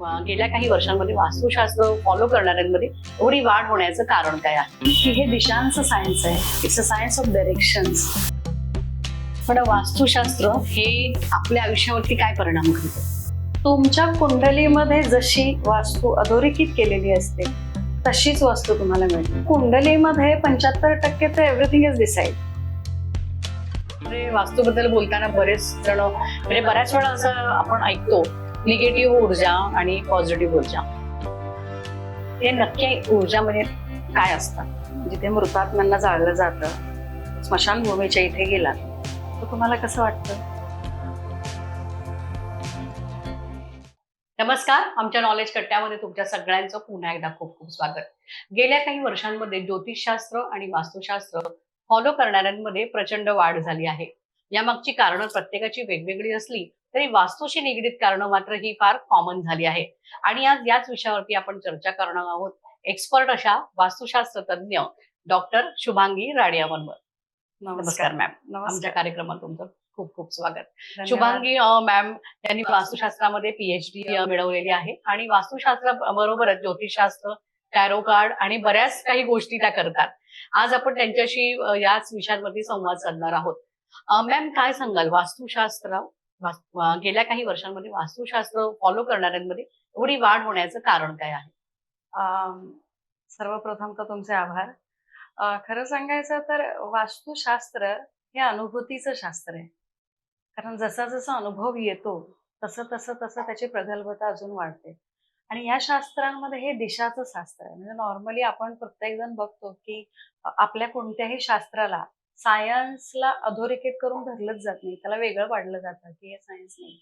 गेल्या काही वर्षांमध्ये वास्तुशास्त्र फॉलो करणाऱ्यांमध्ये एवढी वाढ होण्याचं कारण काय आहे? की हे दिशांचं सायन्स आहे. It's a science of direction पण वास्तुशास्त्र हे आपल्या आयुष्यावरती काय परिणाम करतं? तुमच्या कुंडलीमध्ये जशी वास्तू अधोरेखित केलेली असते तशीच वास्तू तुम्हाला मिळते. कुंडलीमध्ये पंच्याहत्तर टक्के तर एव्हरीथिंग इज डिसाईड म्हणजे वास्तूबद्दल बोलताना बरेच जण म्हणजे बऱ्याच वेळा असं आपण ऐकतो निगेटिव्ह ऊर्जा आणि पॉझिटिव्ह ऊर्जा. हे नक्की ऊर्जा म्हणजे काय असतं? जिथे मृतात्म्यांना जाळलं जातं स्मशानभूमीच्या इथे गेलात तर तुम्हाला कसं वाटतं? नमस्कार आमच्या नॉलेज कट्ट्यामध्ये तुमच्या सगळ्यांचं पुन्हा एकदा खूप खूप स्वागत. गेल्या काही वर्षांमध्ये ज्योतिषशास्त्र आणि वास्तुशास्त्र फॉलो करणाऱ्यांमध्ये प्रचंड वाढ झाली आहे. यामागची कारणं प्रत्येकाची वेगवेगळी असली तरी वास्तूशी निगडीत कारणं मात्र ही फार कॉमन झाली आहे. आणि आज याच विषयावरती आपण चर्चा करणार आहोत. एक्सपर्ट अशा वास्तुशास्त्र तज्ज्ञ डॉक्टर शुभांगी राडियामनवर. नमस्कार. मॅम आमच्या कार्यक्रमात तुमचं खूप खूप स्वागत. शुभांगी मॅम यांनी वास्तुशास्त्रामध्ये पीएचडी मिळवलेली आहे. आणि वास्तुशास्त्र बरोबरच ज्योतिषशास्त्र टॅरो कार्ड आणि बऱ्याच काही गोष्टी त्या करतात. आज आपण त्यांच्याशी याच विषयांवरती संवाद साधणार आहोत. मॅम काय सांगाल? वास्तुशास्त्र गेल्या काही वर्षांमध्ये वास्तुशास्त्र फॉलो करणाऱ्यांमध्ये एवढी वाढ होण्याचं कारण काय आहे? सर्वप्रथम तर तुमचे आभार. खरं सांगायचं तर वास्तुशास्त्र हे अनुभूतीचं शास्त्र आहे. कारण जसा जसा अनुभव येतो तसं तसं तसं त्याची प्रगल्भता अजून वाढते. आणि या शास्त्रांमध्ये हे दिशाचं शास्त्र आहे. म्हणजे नॉर्मली आपण प्रत्येकजण बघतो की आपल्या कोणत्याही शास्त्राला सायन्सला अधोरेखित करून धरलंच जात नाही. त्याला वेगळं पाडलं जातं की हे सायन्स नाही.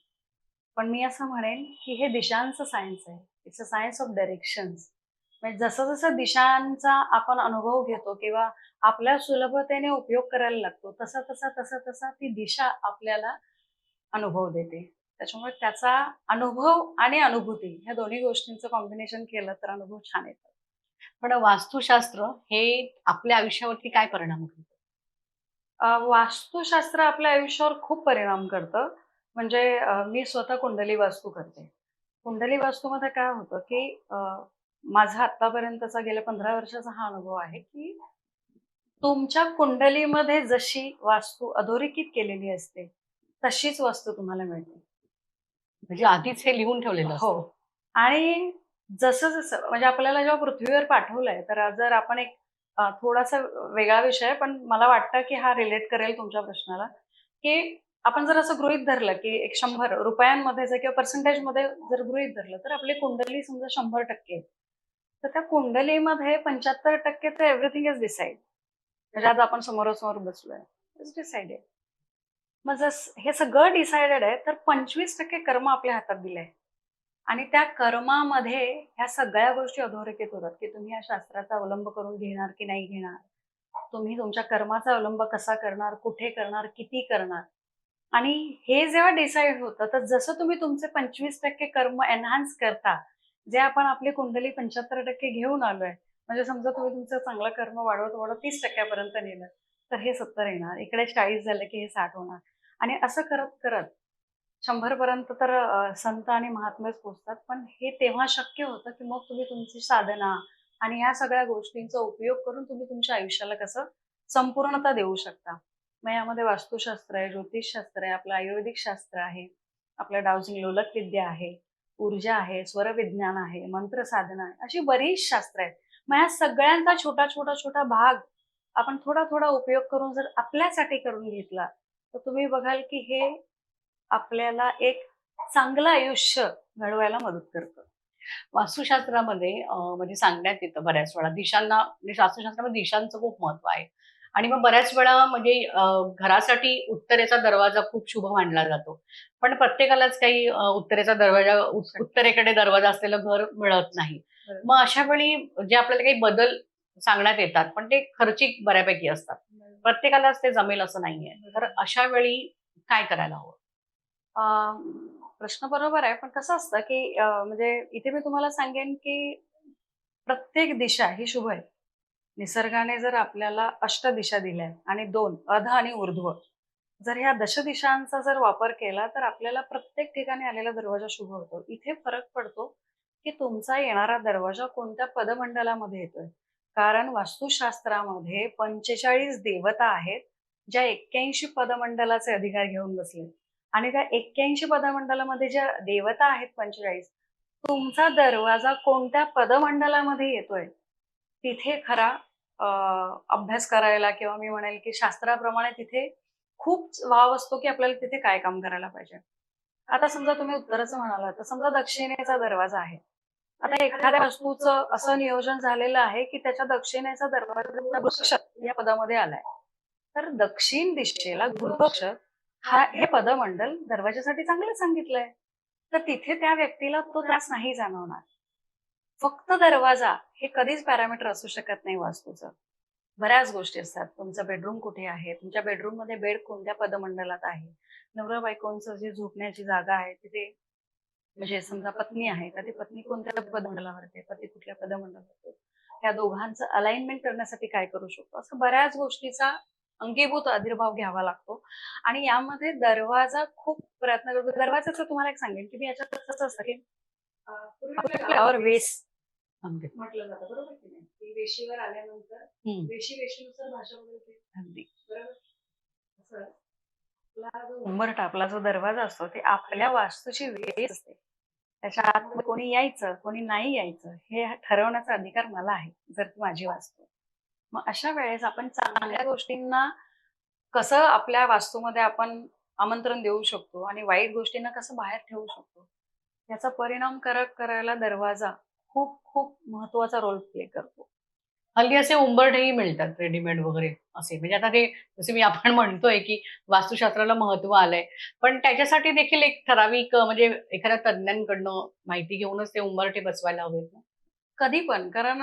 पण मी असं म्हणेन की हे दिशांचं सायन्स आहे. It's a science of directions म्हणजे जसं जसं दिशांचा आपण अनुभव घेतो किंवा आपल्या सुलभतेने उपयोग करायला लागतो तसा तसा तसा तसा ती दिशा आपल्याला अनुभव देते. त्याच्यामुळे त्याचा अनुभव आणि अनुभूती ह्या दोन्ही गोष्टींचं कॉम्बिनेशन केलं तर अनुभव छान येतो. पण वास्तुशास्त्र हे आपल्या आयुष्यावरती काय परिणाम करतं? वास्तुशास्त्र आपल्या आयुष्यावर खूप परिणाम करतं. म्हणजे मी स्वतः कुंडली वास्तू करते. कुंडली वास्तूमध्ये काय होतं की माझा आतापर्यंतचा गेल्या पंधरा वर्षाचा हा अनुभव आहे की तुमच्या कुंडलीमध्ये जशी वास्तू अधोरेखित केलेली असते तशीच वास्तू तुम्हाला मिळते. म्हणजे आधीच हे लिहून ठेवलेलं. हो. आणि जसं जसं म्हणजे आपल्याला जेव्हा पृथ्वीवर पाठवलंय तर जर आपण एक थोडासा वेगळा विषय पण मला वाटतं की हा रिलेट करेल तुमच्या प्रश्नाला की आपण जर असं गृहित धरलं की एक शंभर रुपयांमध्ये जर किंवा पर्सेंटेजमध्ये जर गृहित धरलं तर आपली कुंडली समजा शंभर टक्के. तर त्या कुंडलीमध्ये पंच्याहत्तर टक्के तर एव्हरीथिंग इज डिसाईड म्हणजे आज आपण समोरासमोर बसलोय इज डिसाइडेड मग जस हे सगळं डिसाइडेड आहे तर पंचवीस टक्के कर्म आपल्या हातात दिले आणि त्या कर्मामध्ये ह्या सगळ्या गोष्टी अधोरेखित होतात की तुम्ही या शास्त्राचा अवलंब करून घेणार की नाही घेणार? तुम्ही तुमच्या कर्माचा अवलंब कसा करणार? कुठे करणार? किती करणार? आणि हे जेव्हा डिसाईड होतं तर जसं तुम्ही तुमचे पंचवीस टक्के कर्म एनहान्स करता जे आपण आपली कुंडली पंच्याहत्तर टक्के घेऊन आलोय म्हणजे समजा तुम्ही तुमचं चांगलं कर्म वाढवत वाढवत तीस टक्क्यापर्यंत नेलं तर हे सत्तर येणार. इकडे चाळीस झालं की हे साठ होणार. आणि असं करत करत शंभर पर्यंत तर संत आणि महात्मेच पोचतात. पण हे तेव्हा शक्य होतं की मग तुम्ही तुमची साधना आणि या सगळ्या गोष्टींचा उपयोग करून तुम्ही तुमच्या आयुष्याला कसं संपूर्णता देऊ शकता. मग यामध्ये वास्तुशास्त्र आहे ज्योतिषशास्त्र आहे आपलं आयुर्वेदिक शास्त्र आहे आपलं डाउसिंग लोलक विद्या आहे ऊर्जा आहे स्वरविज्ञान आहे मंत्र साधना आहे अशी बरीच शास्त्र आहेत. मग या सगळ्यांचा छोटा छोटा छोटा भाग आपण थोडा थोडा उपयोग करून जर आपल्यासाठी करून घेतला तर तुम्ही बघाल की हे आपल्याला एक चांगलं आयुष्य घडवायला मदत करतं. वास्तुशास्त्रामध्ये म्हणजे सांगण्यात येतं बऱ्याच वेळा दिशांना म्हणजे वास्तुशास्त्रामध्ये दिशांचं खूप महत्त्व आहे. आणि मग बऱ्याच वेळा म्हणजे घरासाठी उत्तरेचा दरवाजा खूप शुभ मानला जातो. पण प्रत्येकालाच काही उत्तरेचा दरवाजा उत- उत्तरेकडे दरवाजा असलेलं घर मिळत नाही. मग अशा वेळी जे आपल्याला काही बदल सांगण्यात येतात पण ते खर्चिक बऱ्यापैकी असतात. प्रत्येकालाच ते जमेल असं नाहीये. तर अशा वेळी काय करायला हवं? प्रश्न बरोबर आहे पण कसं असतं की म्हणजे इथे मी तुम्हाला सांगेन की प्रत्येक दिशा ही शुभ आहे. निसर्गाने जर आपल्याला अष्ट दिशा दिल्या आणि दोन अध आणि ऊर्ध्व जर ह्या दशदिशांचा जर वापर केला तर आपल्याला प्रत्येक ठिकाणी आलेला दरवाजा शुभ होतो. इथे फरक पडतो की तुमचा येणारा दरवाजा कोणत्या पदमंडलामध्ये येतोय. कारण वास्तुशास्त्रामध्ये पंचेचाळीस देवता आहेत ज्या एक्क्याऐंशी पदमंडलाचे अधिकार घेऊन बसले आणि त्या एक्क्याऐंशी पदमंडलामध्ये ज्या देवता आहेत पंचेचाळीस तुमचा दरवाजा कोणत्या पदमंडलामध्ये येतोय? तिथे खरा अभ्यास करायला किंवा मी म्हणेल की शास्त्राप्रमाणे तिथे खूप वाव असतो की आपल्याला तिथे काय काम करायला पाहिजे. आता समजा तुम्ही उत्तराचं म्हणाला तर समजा दक्षिणेचा दरवाजा आहे. आता एखाद्या वस्तूचं असं नियोजन झालेलं आहे की त्याच्या दक्षिणेचा दरवाजा वृक्ष या पदामध्ये आलाय. तर दक्षिण दिशेला गुरुपक्ष हा हे पदमंडल दरवाजासाठी चांगलं सांगितलंय. तर तिथे त्या व्यक्तीला तो त्रास नाही जाणवणार. फक्त दरवाजा हे कधीच पॅरामीटर असू शकत नाही वास्तूचं. बऱ्याच गोष्टी असतात. तुमचं बेडरूम कुठे आहे? तुमच्या बेडरूममध्ये बेड कोणत्या पदमंडलात आहे? नवरा बायकोंचं जे झोपण्याची जागा आहे तिथे म्हणजे समजा पत्नी आहे तर ती पत्नी कोणत्या पदमंडलावरती पती कुठल्या पदमंडलावर त्या दोघांचं अलाइनमेंट करण्यासाठी काय करू शकतो? असं बऱ्याच गोष्टीचा अंगीभूत आविर्भाव घ्यावा लागतो. आणि यामध्ये दरवाजा खूप प्रयत्न करतो. दरवाजाचं तुम्हाला एक सांगेन की मी याच्यात कसं असतं की आपल्यावर वेस म्हटलं जातं. बरोबर की नाही? वेशीवर आल्यानंतर. वेशी वेशीनुसार भाषा बदलते अगदी. बरोबर? उंबरठा आपला जो दरवाजा असतो ते आपल्या वास्तूची वेळ असते. त्याच्या आतमध्ये कोणी यायचं कोणी नाही यायचं हे ठरवण्याचा अधिकार मला आहे जर ती माझी वास्तू. मग अशा वेळेस आपण चांगल्या गोष्टींना कसं आपल्या वास्तूमध्ये आपण आमंत्रण देऊ शकतो आणि वाईट गोष्टींना कसं बाहेर ठेवू शकतो याचा परिणामकारक करायला दरवाजा खूप खूप महत्त्वाचा रोल प्ले करतो. हल्ली असे उंबरठेही मिळतात रेडीमेड वगैरे असे. म्हणजे आता ते जसे मी आपण म्हणतोय की वास्तुशास्त्राला महत्त्व आलंय पण त्याच्यासाठी देखील एक ठराविक म्हणजे एखाद्या तज्ज्ञांकडनं माहिती घेऊनच ते उंबरठे बसवायला हवेत ना? कधी पण. कारण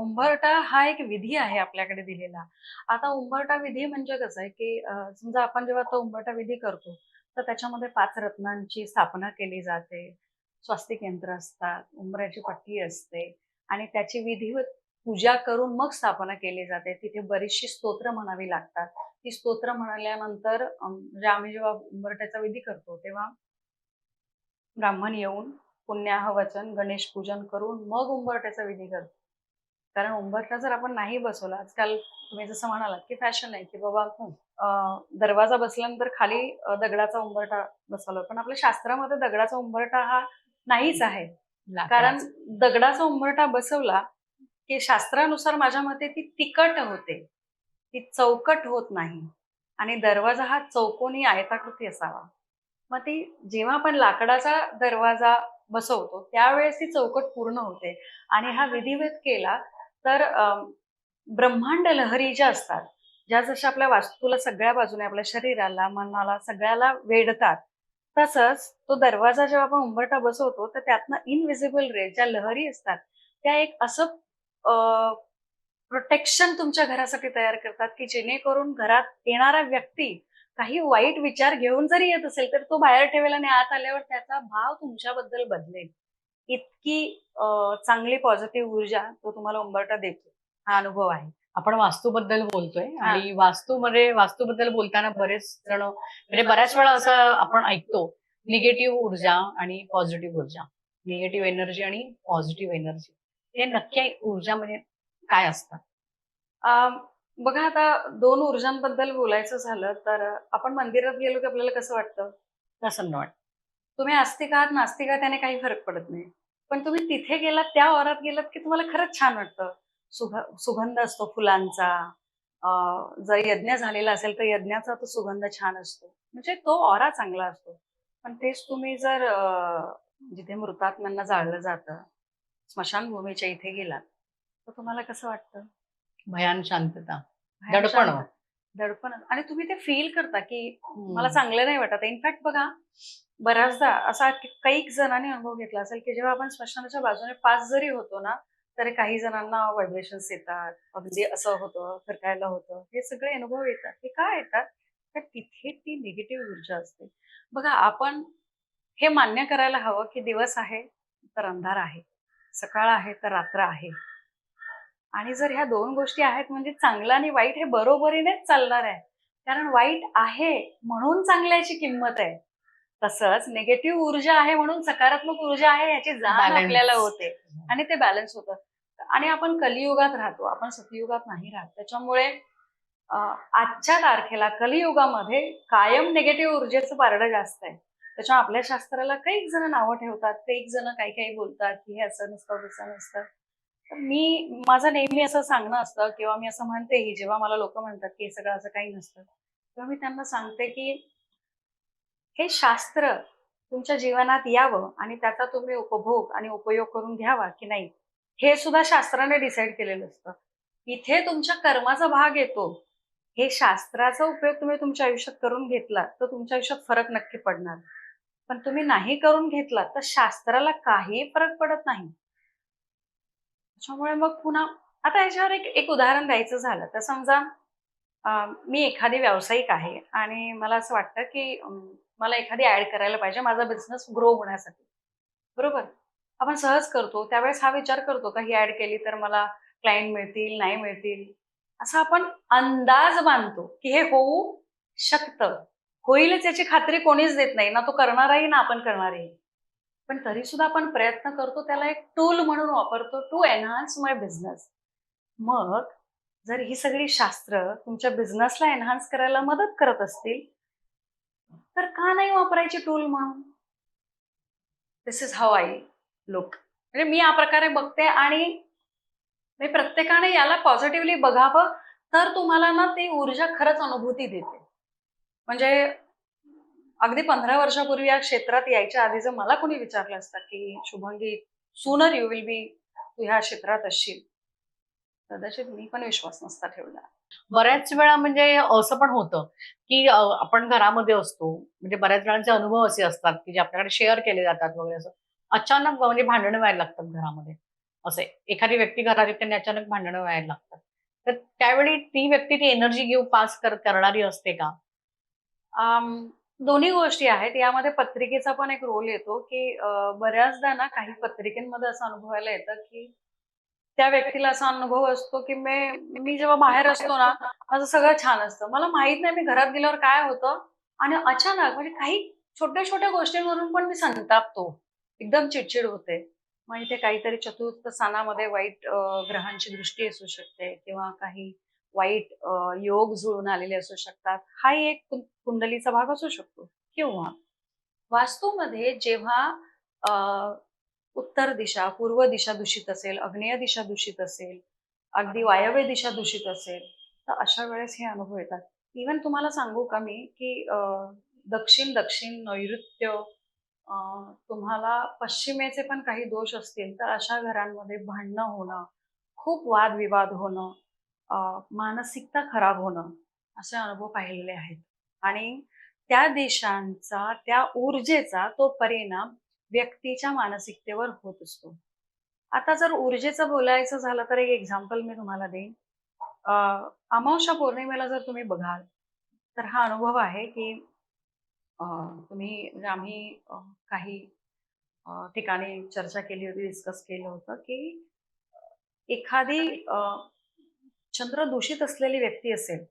उंबरटा हा एक विधी आहे आपल्याकडे दिलेला. आता उंबरटा विधी म्हणजे कसं आहे की समजा आपण जेव्हा तो उंबरटा विधी करतो तर त्याच्यामध्ये पाच रत्नांची स्थापना केली जाते. स्वास्तिक यंत्र असतात उंबराची पट्टी असते आणि त्याची विधिवत पूजा करून मग स्थापना केली जाते. तिथे बरीचशी स्तोत्र म्हणावी लागतात. ती स्तोत्र म्हणाल्यानंतर म्हणजे आम्ही जेव्हा उंबरट्याचा विधी करतो तेव्हा ब्राह्मण येऊन पुण्याह वचन गणेश पूजन करून मग उंबरठ्याचा विधी करतो कारण उंबरठा जर आपण नाही बसवला आजकाल तुम्ही जसं म्हणालात की फॅशन आहे की बाबा दरवाजा बसल्यानंतर खाली दगडाचा उंबरठा बसवला. पण आपल्या शास्त्रामध्ये दगडाचा उंबरठा हा नाहीच आहे. कारण. दगडाचा उंबरठा बसवला की शास्त्रानुसार माझ्या मते ती तिकट होते. ती चौकट होत नाही. आणि दरवाजा हा चौकोनी आयताकृती असावा. मग ती जेव्हा आपण लाकडाचा दरवाजा बसवतो. त्यावेळेस ती चौकट पूर्ण होते. आणि हा विधिवत केला तर ब्रह्मांड लहरी ज्या असतात ज्या जशा आपल्या वास्तूला सगळ्या बाजूने आपल्या शरीराला मनाला सगळ्याला वेढतात तसंच तो दरवाजा जेव्हा आपण उंबरठा बसवतो तर त्यातनं इनविजिबल रे ज्या लहरी असतात त्या एक असं प्रोटेक्शन तुमच्या घरासाठी तयार करतात की जेणेकरून घरात येणारा व्यक्ती काही वाईट विचार घेऊन जरी येत असेल तर तो बाहेर ठेवेल आणि आत आल्यावर त्याचा भाव तुमच्याबद्दल बदलेल. इतकी चांगली पॉझिटिव्ह ऊर्जा तो तुम्हाला उंबरठा देतो. हा अनुभव आहे. आपण वास्तूबद्दल बोलतोय आणि वास्तूमध्ये वास्तूबद्दल बोलताना बरेच जण म्हणजे बऱ्याच वेळा असं आपण ऐकतो निगेटिव्ह ऊर्जा आणि पॉझिटिव्ह ऊर्जा. निगेटिव्ह एनर्जी आणि पॉझिटिव्ह एनर्जी हे नक्की ऊर्जा म्हणजे काय असतात अं, बघा आता दोन ऊर्जांबद्दल बोलायचं झालं तर आपण मंदिरात गेलो की आपल्याला कसं वाटतं? प्रसन्न वाटतं. तुम्ही आस्तिक आहात नास्तिक आहात त्याने काही फरक पडत नाही. पण तुम्ही तिथे गेलात त्या वरात गेलात की तुम्हाला खरंच छान वाटतं. सुग सुगंध असतो फुलांचा. जर यज्ञ झालेला असेल तर यज्ञाचा तो सुगंध छान असतो. म्हणजे तो ऑरा चांगला असतो. पण तेच तुम्ही जर जिथे मृतात्म्यांना जाळलं जातं स्मशानभूमीच्या इथे गेलात तर तुम्हाला कसं वाटतं? भयान शांतता. दडपण. दडपण. आणि तुम्ही ते फील करता की मला. चांगलं नाही वाटत. इनफॅक्ट बघा बऱ्याचदा असा की- काही जणांनी अनुभव घेतला असेल की जेव्हा आपण स्मशानाच्या बाजूने पास जरी होतो ना तरी काही जणांना व्हायब्रेशन्स येतात. अगदी असं होतं फिरकायला होतं. हे सगळे अनुभव येतात. हे का येतात? तर तिथे ती निगेटिव्ह ऊर्जा असते. बघा आपण हे मान्य करायला हवं की दिवस आहे तर अंधार आहे. सकाळ आहे तर रात्र आहे. आणि जर ह्या दोन गोष्टी आहेत म्हणजे चांगलं आणि वाईट हे बरोबरीनेच चालणार आहे. कारण वाईट आहे म्हणून चांगल्याची किंमत आहे. तसंच निगेटिव्ह ऊर्जा आहे म्हणून सकारात्मक ऊर्जा आहे याची जाण. आपल्याला होते. आणि ते बॅलन्स होतं. आणि आपण कलियुगात राहतो. आपण सतयुगात नाही राहत. त्याच्यामुळे आजच्या तारखेला कलियुगामध्ये कायम निगेटिव्ह ऊर्जेचं पारडं जास्त आहे. त्याच्यामुळे आपल्या शास्त्राला काही जण नावं ठेवतात. काही जण काही काही बोलतात की हे असं नसतं तसं नसतं. मी माझं नेहमी असं सांगणं असतं किंवा मी असं म्हणतेही जेव्हा मला लोक म्हणतात की हे सगळं असं काही नसतं तेव्हा मी त्यांना सांगते की हे शास्त्र तुमच्या जीवनात यावं आणि त्याचा तुम्ही उपभोग आणि उपयोग करून घ्यावा की नाही हे सुद्धा शास्त्राने डिसाईड केलेलं असतं. इथे तुमच्या कर्माचा भाग येतो. हे शास्त्राचा उपयोग तुम्ही तुमच्या आयुष्यात करून घेतला तर तुमच्या आयुष्यात फरक नक्की पडणार. पण तुम्ही नाही करून घेतला तर शास्त्राला काही फरक पडत नाही. त्याच्यामुळे मग पुन्हा आता याच्यावर एक एक उदाहरण द्यायचं झालं तर समजा मी एखादी व्यावसायिक आहे आणि मला असं वाटतं की मला एखादी ऍड करायला पाहिजे माझा बिझनेस ग्रो होण्यासाठी. बरोबर? आपण सहज करतो त्यावेळेस हा विचार करतो का ही ऍड केली तर मला क्लायंट मिळतील नाही मिळतील? असं आपण अंदाज बांधतो की हे होऊ शकतं. होईलच याची खात्री कोणीच देत नाही. ना तो करणाराही ना आपण करणारही. पण तरी सुद्धा आपण प्रयत्न करतो त्याला एक टूल म्हणून वापरतो टू एनहान्स माय बिझनेस मग जर ही सगळी शास्त्र तुमच्या बिझनेसला एनहान्स करायला मदत करत असतील तर का नाही वापरायची टूल म्हणून this is how I look म्हणजे मी या प्रकारे बघते आणि मी प्रत्येकाने याला पॉझिटिव्हली बघावं तर तुम्हाला ना ती ऊर्जा खरंच अनुभूती देते. म्हणजे अगदी पंधरा वर्षापूर्वी या क्षेत्रात यायच्या आधी जर मला कोणी विचारलं असतं की Shubhangi sooner you will be तू ह्या क्षेत्रात असशील. कदाचित मी पण विश्वास नसता ठेवला. बऱ्याच वेळा म्हणजे असं पण होतं की आपण घरामध्ये असतो म्हणजे बऱ्याच जणांचे अनुभव असे असतात की जे आपल्याकडे शेअर केले जातात वगैरे असं. अचानक म्हणजे भांडणं व्हायला लागतात घरामध्ये. असे एखादी व्यक्ती घरात येते आणि अचानक भांडणं व्हायला लागतात. तर त्यावेळी ती व्यक्ती ती एनर्जी घेऊ पास कर करणारी असते का? दोन्ही गोष्टी आहेत. यामध्ये पत्रिकेचा पण एक रोल येतो की बऱ्याचदा ना काही पत्रिकेमध्ये असं अनुभवायला येतं की त्या व्यक्तीला असा अनुभव असतो की मी मी जेव्हा बाहेर असतो ना माझं सगळं छान असतं. मला माहीत नाही मी घरात गेल्यावर काय होतं. आणि अचानक म्हणजे काही छोट्या छोट्या गोष्टींवरून पण मी संतापतो. एकदम चिडचिड होते. मग इथे काहीतरी चतुर्थ स्थानामध्ये वाईट ग्रहांची दृष्टी असू शकते किंवा काही वाईट अं, योग जुळून आलेले असू शकतात. हाही एक कुंडलीचा भाग असू शकतो किंवा वास्तूमध्ये जेव्हा उत्तर दिशा पूर्व दिशा दूषित असेल अग्नेय दिशा दूषित असेल अगदी वायव्य दिशा दूषित असेल तर अशा वेळेस हे अनुभव येतात. इवन तुम्हाला सांगू का मी की अं, दक्षिण दक्षिण नैऋत्य तुम्हाला पश्चिमेचे पण काही दोष असतील तर अशा घरांमध्ये भांडणं होणं खूप वादविवाद होणं मानसिकता खराब होणं असे अनुभव पाहिलेले आहेत. आणि त्या देशांचा त्या ऊर्जेचा तो परिणाम व्यक्तीच्या मानसिकतेवर होत असतो. आता जर ऊर्जेचं बोलायचं झालं तर एक एक्झाम्पल मी तुम्हाला देईन. अमावश्या अमावस्या पौर्णिमेला जर तुम्ही बघाल तर हा अनुभव आहे की तुम्ही म्हणजे आम्ही काही ठिकाणी चर्चा केली होती डिस्कस केलं होतं की एखादी चंद्र दूषित असलेली व्यक्ती असेल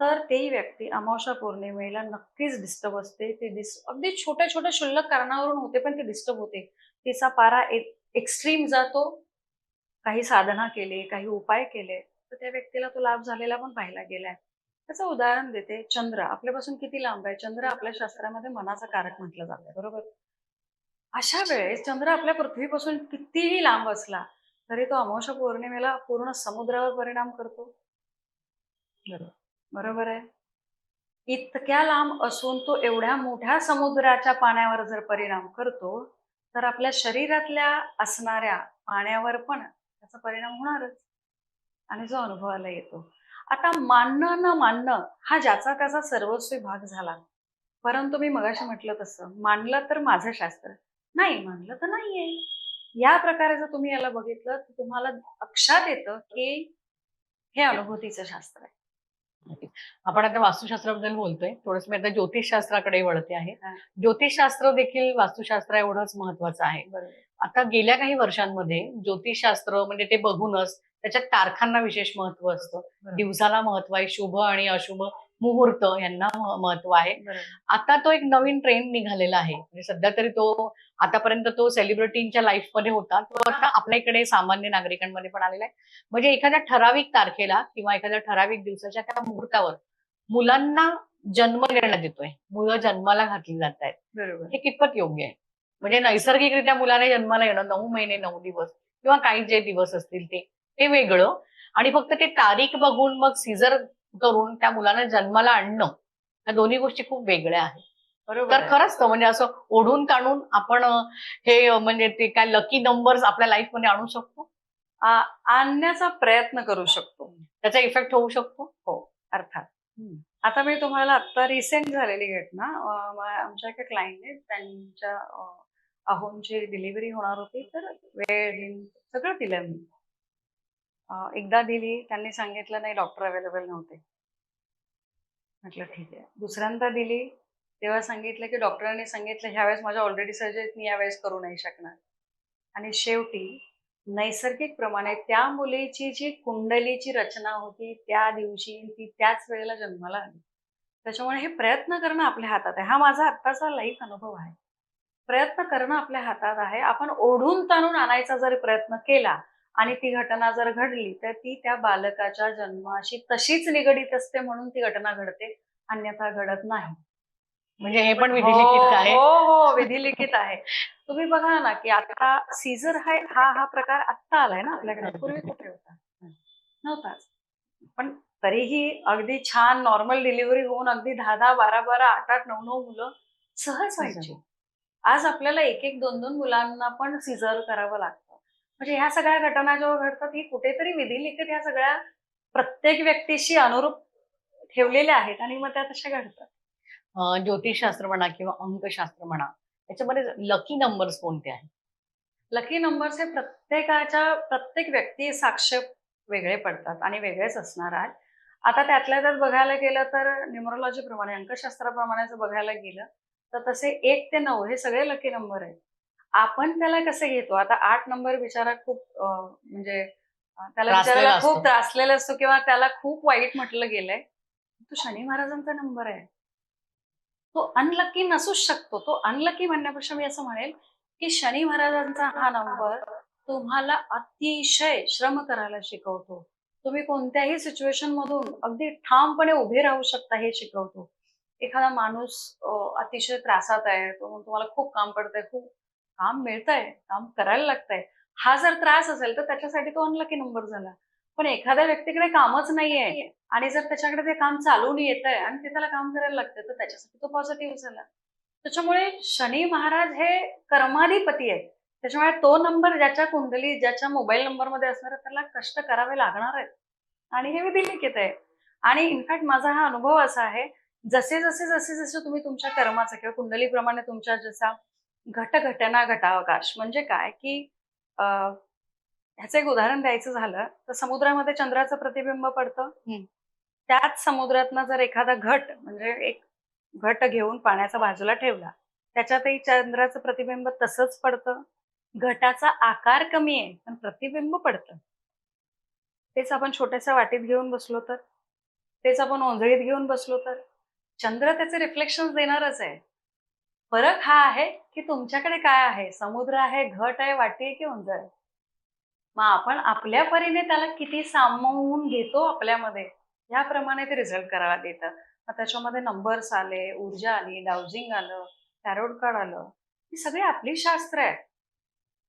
तर तेही व्यक्ती अमावस्या पौर्णिमेला नक्कीच डिस्टर्ब असते. ते डिस अगदी छोट्या छोट्या शुल्लक कारणावरून होते पण ते डिस्टर्ब होते. तिचा पारा एक्स्ट्रीम जातो. काही साधना केली काही उपाय केले तर त्या व्यक्तीला तो लाभ झालेला पण पाहिला गेलाय. त्याचं उदाहरण देते. चंद्र आपल्यापासून किती लांब आहे? चंद्र आपल्या शास्त्रामध्ये मनाचा कारक म्हटलं जातं बरोबर? अशा वेळेस चंद्र आपल्या पृथ्वीपासून कितीही लांब असला तरी तो अमावस्या पौर्णिमेला पूर्ण समुद्रावर परिणाम करतो. बरोबर. आहे. इतक्या लांब असून तो एवढ्या मोठ्या समुद्राच्या पाण्यावर जर परिणाम करतो तर आपल्या शरीरातल्या असणाऱ्या पाण्यावर पण त्याचा परिणाम होणारच. आणि जो अनुभवाला येतो. आता मानणं न मानणं हा ज्याचा त्याचा सर्वस्वी भाग झाला. परंतु मी मगाशी म्हटलं तसं मानलं तर माझं शास्त्र. नाही मानलं तर नाहीये. या प्रकारे जर तुम्ही याला बघितलं तर तुम्हाला लक्षात येतं की हे अनुभूतीचं शास्त्र आहे. आपण आता वास्तुशास्त्राबद्दल बोलतोय. थोडस मी आता ज्योतिषशास्त्राकडे वळते आहे. ज्योतिषशास्त्र देखील वास्तुशास्त्र एवढंच महत्वाचं आहे. आता गेल्या काही वर्षांमध्ये ज्योतिषशास्त्र म्हणजे ते बघूनच त्याच्यात तारखांना विशेष महत्त्व असतं. दिवसाला महत्त्व आहे शुभ आणि अशुभ. मुहूर्त यांना महत्त्व आहे. आता तो एक नवीन ट्रेंड निघालेला आहे. म्हणजे सध्या तरी तो आतापर्यंत तो सेलिब्रिटींच्या लाईफमध्ये होता. तो आता आपल्या इकडे सामान्य नागरिकांमध्ये पण आलेला आहे. म्हणजे एखाद्या ठराविक तारखेला किंवा एखाद्या ठराविक दिवसाच्या त्या मुहूर्तावर मुलांना जन्म देण्यात येतोय मुलं जन्माला घातली जात आहेत हे कितपत योग्य आहे? म्हणजे नैसर्गिकरित्या मुलाने जन्माला येणं नऊ महिने नऊ दिवस किंवा काही जे दिवस असतील ते ते वेगळं. आणि फक्त ते तारीख बघून मग सीझर करून त्या मुलाला जन्माला आणणं या दोन्ही गोष्टी खूप वेगळ्या आहेत. बरोबर तर. खरंच तर म्हणजे असं ओढून ताणून आपण हे म्हणजे ते काय लकी नंबर्स आपल्या लाईफमध्ये आणू शकतो? आणण्याचा प्रयत्न करू शकतो. त्याचा इफेक्ट होऊ शकतो? अर्थात. हम्म. आता मी तुम्हाला आता रिसेंट झालेली घटना आमच्या एका क्लायंटने त्यांच्या अं, अहोंची डिलिव्हरी होणार होती तर वेळ सगळं दिलं मी. एकदा दिली त्यांनी सांगितलं नाही डॉक्टर अवेलेबल नव्हते. म्हटलं ठीक आहे. दुसऱ्यांदा दिली तेव्हा सांगितलं की डॉक्टरांनी सांगितलं ह्यावेळेस माझ्या ऑलरेडी सर्जरी मी यावेळेस करू नाही शकणार. आणि शेवटी नैसर्गिक प्रमाणे त्या मुलीची जी कुंडलीची रचना होती त्या दिवशी ती त्याच वेळेला जन्माला आली. त्याच्यामुळे हे प्रयत्न करणं आपल्या हातात आहे. हा माझा आत्ताचा लाईफ अनुभव आहे. प्रयत्न करणं आपल्या हातात आहे. आपण ओढून ताणून आणायचा जर प्रयत्न केला आणि ती घटना जर घडली तर ती त्या बालकाच्या जन्माशी तशीच निगडीत असते म्हणून ती घटना घडते अन्यथा घडत नाही. म्हणजे हे पण विधिलिखित आहे. हो हो विधिलिखित आहे. तुम्ही बघा ना की आता सीझर हा हा हा प्रकार आत्ता आलाय ना आपल्याकडे. पूर्वी कुठे होता? नव्हताच. पण तरीही अगदी छान नॉर्मल डिलिव्हरी होऊन अगदी दहा दहा बारा बारा आठ आठ नऊ नऊ मुलं सहज व्हायची. आज आपल्याला एक एक दोन दोन मुलांना पण सिझर करावं लागतं. म्हणजे ह्या सगळ्या घटना जेव्हा घडतात ही कुठेतरी विधिलिखित ह्या सगळ्या प्रत्येक व्यक्तीशी अनुरूप ठेवलेल्या आहेत आणि मग त्या तशा घडतात. ज्योतिषशास्त्र म्हणा किंवा अंकशास्त्र म्हणा त्याच्यामध्ये लकी नंबर्स कोणते आहेत? लकी नंबर्स हे प्रत्येकाच्या प्रत्येक व्यक्ती साक्ष वेगळे पडतात आणि वेगळेच असणार आहेत. आता त्यातल्या त्यात बघायला गेलं तर न्युमरोलॉजी प्रमाणे अंकशास्त्राप्रमाणे जर बघायला गेलं तर तसे एक ते नऊ हे सगळे लकी नंबर आहेत. आपण त्याला कसे घेतो? आता आठ नंबर बिचारा खूप म्हणजे त्याला बिचाराला असतो. खूप त्रासलेला असतो किंवा त्याला खूप वाईट म्हटलं गेलंय. तो शनी महाराजांचा नंबर आहे. तो अनलकी नसूच शकतो. तो अनलकी म्हणण्यापेक्षा मी असं म्हणेल की शनी महाराजांचा हा नंबर तुम्हाला अतिशय श्रम करायला शिकवतो. तुम्ही कोणत्याही सिच्युएशन मधून अगदी ठामपणे उभे राहू शकता हे शिकवतो. एखादा माणूस अतिशय त्रासात आहे तो तुम्हाला खूप काम पडतंय खूप काम मिळतंय काम करायला लागतंय. हा जर त्रास असेल तर त्याच्यासाठी तो अनलकी नंबर झाला. पण एखाद्या व्यक्तीकडे कामच नाहीये आणि जर त्याच्याकडे ते काम चालून येत आहे आणि ते त्याला काम करायला लागतं तर त्याच्यासाठी तो पॉझिटिव्ह झाला. त्याच्यामुळे शनी महाराज हे कर्माधिपती आहेत. त्याच्यामुळे तो नंबर ज्याच्या कुंडली ज्याच्या मोबाईल नंबरमध्ये असणार आहे त्याला कष्ट करावे लागणार आहेत. आणि हे विधिलिखित आहे. आणि इनफॅक्ट माझा हा अनुभव असा आहे जसे जसे जसे जसे तुम्ही तुमच्या कर्माचा किंवा कुंडलीप्रमाणे तुमच्या जसा घट घटना घटावकाश म्हणजे काय की ह्याचं एक उदाहरण द्यायचं झालं तर समुद्रामध्ये चंद्राचं प्रतिबिंब पडतं. त्याच समुद्रातनं जर एखादा घट म्हणजे एक घट घेऊन पाण्याचा बाजूला ठेवला त्याच्यातही चंद्राचं प्रतिबिंब तसंच पडतं. घटाचा आकार कमी आहे पण प्रतिबिंब पडतं. तेच आपण छोट्याशा वाटीत घेऊन बसलो तर. तेच आपण ओंजळीत घेऊन बसलो तर. चंद्र त्याचे रिफ्लेक्शन देणारच आहे. फरक हा आहे की तुमच्याकडे काय आहे? समुद्र आहे घट आहे वाटी आहे की ओंजळ आहे? मग आपण आपल्या परीने त्याला किती सामावून घेतो आपल्यामध्ये याप्रमाणे ते रिझल्ट करायला देतं. मग त्याच्यामध्ये नंबर्स आले ऊर्जा आली डाउजिंग आलं टॅरोट कार्ड आलं ही सगळी आपली शास्त्र आहे.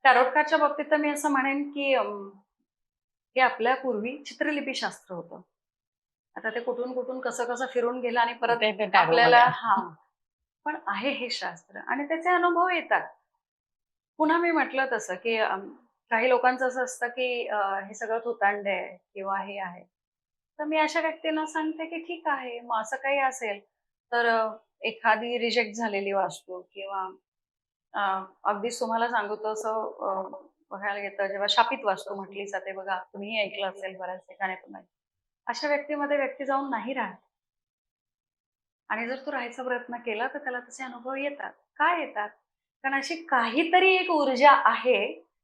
टॅरोट कार्डच्या बाबतीत तर मी असं म्हणेन की हे आपल्या पूर्वी चित्रलिपी शास्त्र होतं. आता ते कुठून कुठून कसं कसं फिरून गेलं आणि परत आपल्याला. हा पण आहे हे शास्त्र आणि त्याचे अनुभव येतात. पुन्हा मी म्हटलं तसं की काही लोकांचं असं असतं की हे सगळं थोतांडे आहे किंवा हे आहे. तर मी अशा व्यक्तींना सांगते की ठीक आहे मग असं काही असेल तर एखादी रिजेक्ट झालेली वास्तू किंवा अगदीच तुम्हाला सांगू तसं बघायला घेतं जेव्हा शापित वास्तू म्हटली जाते बघा तुम्हीही ऐकलं असेल बऱ्याच ठिकाणी पण अशा व्यक्तीमध्ये व्यक्ती जाऊन नाही राहत. आणि जर तो राहायचा प्रयत्न केला तर त्याला तसे अनुभव येतात. काय येतात? कारण अशी काहीतरी एक ऊर्जा आहे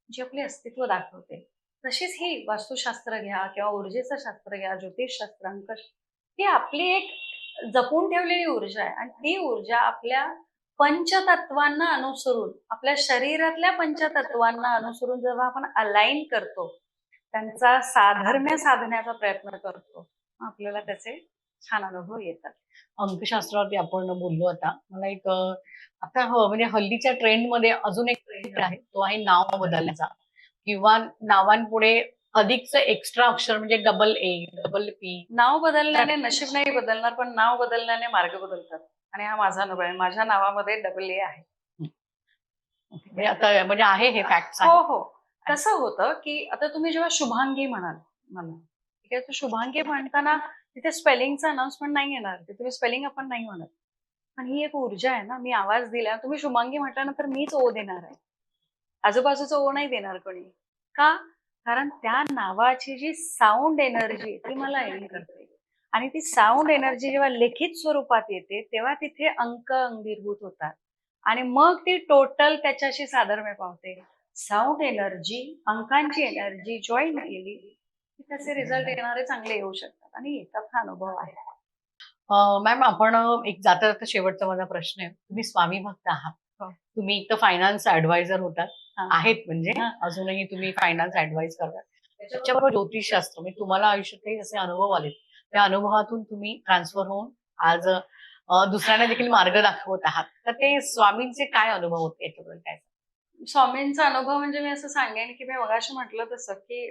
जी आपले अस्तित्व दाखवते. तशीच ही वास्तुशास्त्र घ्या किंवा ऊर्जेचं शास्त्र घ्या ज्योतिषशास्त्र अंक ही आपली एक जपून ठेवलेली ऊर्जा आहे. आणि ती ऊर्जा आपल्या पंचतत्वांना अनुसरून आपल्या शरीरातल्या पंचतत्वांना अनुसरून जेव्हा आपण अलाइन करतो त्यांचा साधर्म्य साधण्याचा प्रयत्न करतो आपल्याला त्याचे छान अनुभव येतात. अंकशास्त्रावरती आपण बोललो आता मला एक आता हो म्हणजे हल्लीच्या ट्रेंडमध्ये अजून एक ट्रेंड आहे तो आहे नाव बदलण्याचा. किंवा नावांपुढे अधिकचं एक्स्ट्रा अक्षर म्हणजे डबल ए डबल पी. नाव बदलल्याने नशीब नाही बदलणार पण नाव बदलल्याने मार्ग बदलतात. आणि हा माझा अनुभव आहे. माझ्या नावामध्ये डबल ए आहे. म्हणजे आता म्हणजे आहे हे फॅक्ट हो हो. कसं होतं की आता तुम्ही जेव्हा शुभांगी म्हणाल मला ठीक आहे? शुभांगी म्हणताना तिथे स्पेलिंगचा अनाउन्समेंट नाही येणार ते तुम्ही स्पेलिंग आपण नाही म्हणत. पण ही एक ऊर्जा आहे ना मी आवाज दिला तुम्ही शुभांगी म्हटल्यानंतर मीच ओ देणार आहे. आजूबाजूचा ओ नाही देणार कोणी. का? कारण त्या नावाची जी साऊंड एनर्जी ती मला एंड करते. आणि ती साऊंड एनर्जी जेव्हा लिखित स्वरूपात येते तेव्हा तिथे अंक अंगीभूत होतात. आणि मग ती टोटल त्याच्याशी साधर्म्य पावते. साऊंड एनर्जी अंकांची एनर्जी जॉईन केली की त्याचे रिझल्ट येणारे चांगले येऊ शकतात. आणि येतात हा अनुभव आहे. मॅम आपण एक जाता जाता शेवटचा माझा प्रश्न आहे. तुम्ही स्वामी भक्त आहात. हो. तुम्ही एक तर फायनान्स ऍडवायझर होतात. आहेत म्हणजे. अजूनही तुम्ही फायनान्स ऍडवाइस करतात. त्याच्याबरोबर ज्योतिषशास्त्र म्हणजे तुम्हाला आयुष्यात काही असे अनुभव आले त्या अनुभवातून तुम्ही ट्रान्सफर होऊन आज दुसऱ्यांना देखील मार्ग दाखवत आहात. तर ते स्वामींचे काय अनुभव होते? याच्याबद्दल काय स्वामींचा अनुभव म्हणजे मी असं सांगेन की मी मगाशी म्हटलं तसं की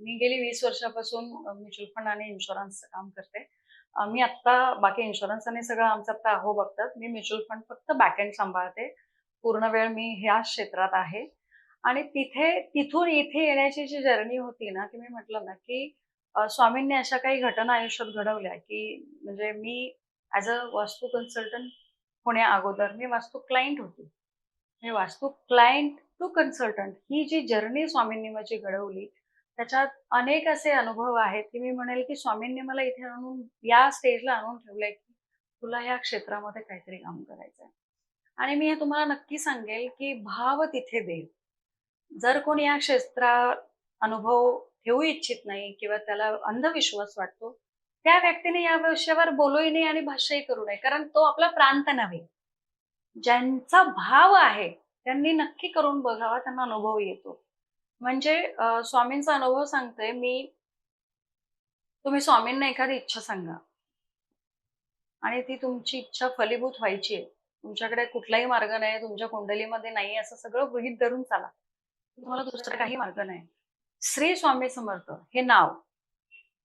मी गेली वीस वर्षापासून म्युच्युअल फंड आणि इन्शुरन्सचं काम करते. मी आत्ता बाकी इन्शुरन्स आणि सगळं आमचं आत्ता अहो बघतात. मी म्युच्युअल फंड फक्त बॅकएंड सांभाळते. पूर्ण वेळ मी ह्या क्षेत्रात आहे. आणि तिथे तिथून इथे येण्याची जी जर्नी होती ना की मी म्हटलं ना की स्वामींनी अशा काही घटना आयुष्यात घडवल्या की म्हणजे मी ॲज अ वास्तू कन्सल्टंट होण्या अगोदर मी वास्तू क्लायंट होती. मी वास्तू क्लायंट टू कन्सल्टंट ही जी जर्नी स्वामींनी माझी घडवली त्याच्यात अनेक असे अनुभव आहेत की मी म्हणेल की स्वामींनी मला इथे आणून या स्टेजला आणून ठेवलंय की तुला या क्षेत्रामध्ये काहीतरी काम करायचं आहे आणि मी हे तुम्हाला नक्की सांगेल की भाव तिथे देईल. जर कोणी या क्षेत्रात अनुभव ठेवू इच्छित नाही किंवा त्याला अंधविश्वास वाटतो त्या व्यक्तीने या विषयावर बोलूही नाही आणि भाष्यही करू नये कारण तो आपला प्रांत नव्हे. ज्यांचा भाव आहे त्यांनी नक्की करून बघावा त्यांना अनुभव येतो. म्हणजे स्वामींचा अनुभव सांगते मी. तुम्ही स्वामींना एखादी इच्छा सांगा. आणि ती तुमची इच्छा फलीभूत व्हायची आहे. तुमच्याकडे कुठलाही मार्ग नाही तुमच्या कुंडलीमध्ये नाही असं सगळं गृहीत धरून चाला. तुम्हाला दुसरा काही मार्ग नाही. श्री स्वामी समर्थ हे नाव.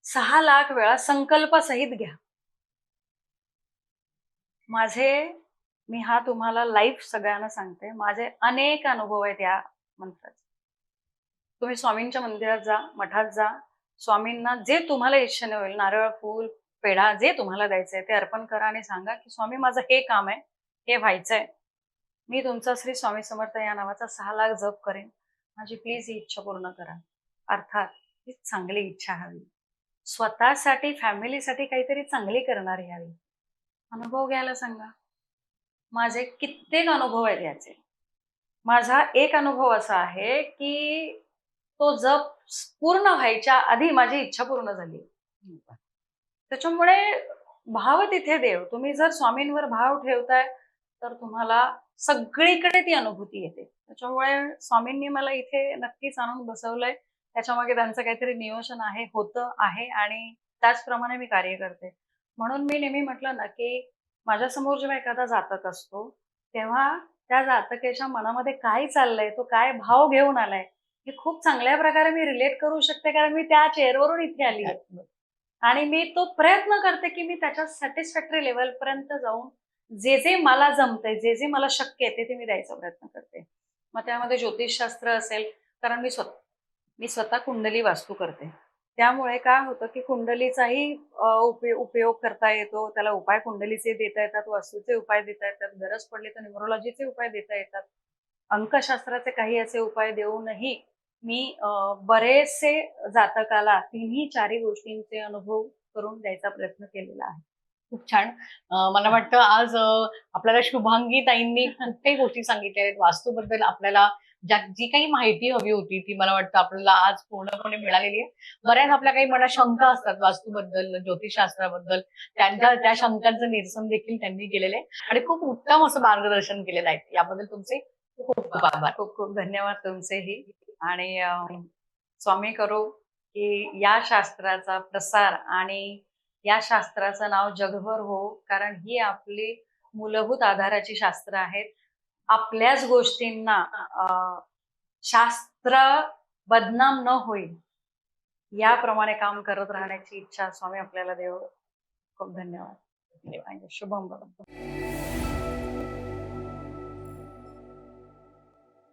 सहा लाख वेळा संकल्पासहित घ्या. माझे मी हा तुम्हाला लाईफ सगळ्यांना सांगते. माझे अनेक अनुभव आहेत या मंत्राचे. तुम्ही स्वामींच्या मंदिरात जा मठात जा. स्वामींना जे तुम्हाला इच्छेने होईल नारळ फूल पेढा जे तुम्हाला द्यायचंय ते अर्पण करा आणि सांगा की स्वामी माझं हे काम आहे हे व्हायचंय. मी तुमचा श्री स्वामी समर्थ या नावाचा सहा लाख जप करेन. माझी प्लीज ही इच्छा पूर्ण करा. अर्थात ही चांगली इच्छा हवी. स्वतःसाठी फॅमिलीसाठी काहीतरी चांगली करणारी हवी. अनुभव घ्यायला सांगा. माझे कित्येक अनुभव आहेत याचे. माझा एक अनुभव असा आहे की तो जप पूर्ण व्हायच्या आधी माझी इच्छा पूर्ण झाली. त्याच्यामुळे भाव तिथे देव. तुम्ही जर स्वामींवर भाव ठेवताय तर तुम्हाला सगळीकडे ती अनुभूती येते. त्याच्यामुळे स्वामींनी मला इथे नक्कीच आणून बसवलंय. त्याच्यामागे त्यांचं काहीतरी नियोजन आहे होतं आहे आणि त्याचप्रमाणे मी कार्य करते. म्हणून मी नेहमी म्हटलं ना की माझ्यासमोर जेव्हा एखादा जातक असतो तेव्हा त्या जातकेच्या मनामध्ये काय चाललंय तो काय भाव घेऊन आलाय हे खूप चांगल्या प्रकारे मी रिलेट करू शकते कारण मी त्या चेअरवरून इथे आली. आणि मी तो प्रयत्न करते की मी त्याच्या सॅटिस्फॅक्टरी लेवल पर्यंत जाऊन जे जे मला जमतंय जे जे मला शक्य आहे ते ते मी द्यायचा प्रयत्न करते. मग त्यामध्ये ज्योतिषशास्त्र असेल कारण मी स्वतः मी स्वतः कुंडली वास्तू करते. त्यामुळे काय होतं की कुंडलीचाही अ, उपयो- उपयोग करता येतो. त्याला उपाय कुंडलीचे देता येतात वास्तूचे उपाय देता येतात. गरज पडली तर न्युमरोलॉजीचे उपाय देता येतात. अंकशास्त्राचे काही असे उपाय देऊनही मी बरेचसे जातकाला तिन्ही चारही गोष्टींचे अनुभव करून द्यायचा प्रयत्न केलेला आहे. खूप छान. मला वाटतं आज आपल्याला शुभांगी ताईंनी खूप काही गोष्टी सांगितल्या आहेत वास्तूबद्दल आपल्याला ज्या जी काही माहिती हवी होती ती मला वाटतं आपल्याला आज पूर्णपणे मिळालेली आहे. बऱ्याच आपल्या काही मनात शंका असतात वास्तूबद्दल ज्योतिषशास्त्राबद्दल. त्यांच्या त्या शंकांचं निरसन देखील त्यांनी केलेलं आहे. आणि खूप उत्तम असं मार्गदर्शन केलेलं आहे. याबद्दल तुमचे खूप खूप आभार. खूप खूप धन्यवाद तुमचेही. आणि स्वामी करो की या शास्त्राचा प्रसार आणि या शास्त्राचं नाव जगभर हो कारण ही आपली मूलभूत आधाराची शास्त्र आहेत. आपल्याच गोष्टींना शास्त्र बदनाम न होईल याप्रमाणे काम करत राहण्याची इच्छा स्वामी आपल्याला देव. खूप धन्यवाद. शुभम भवतु.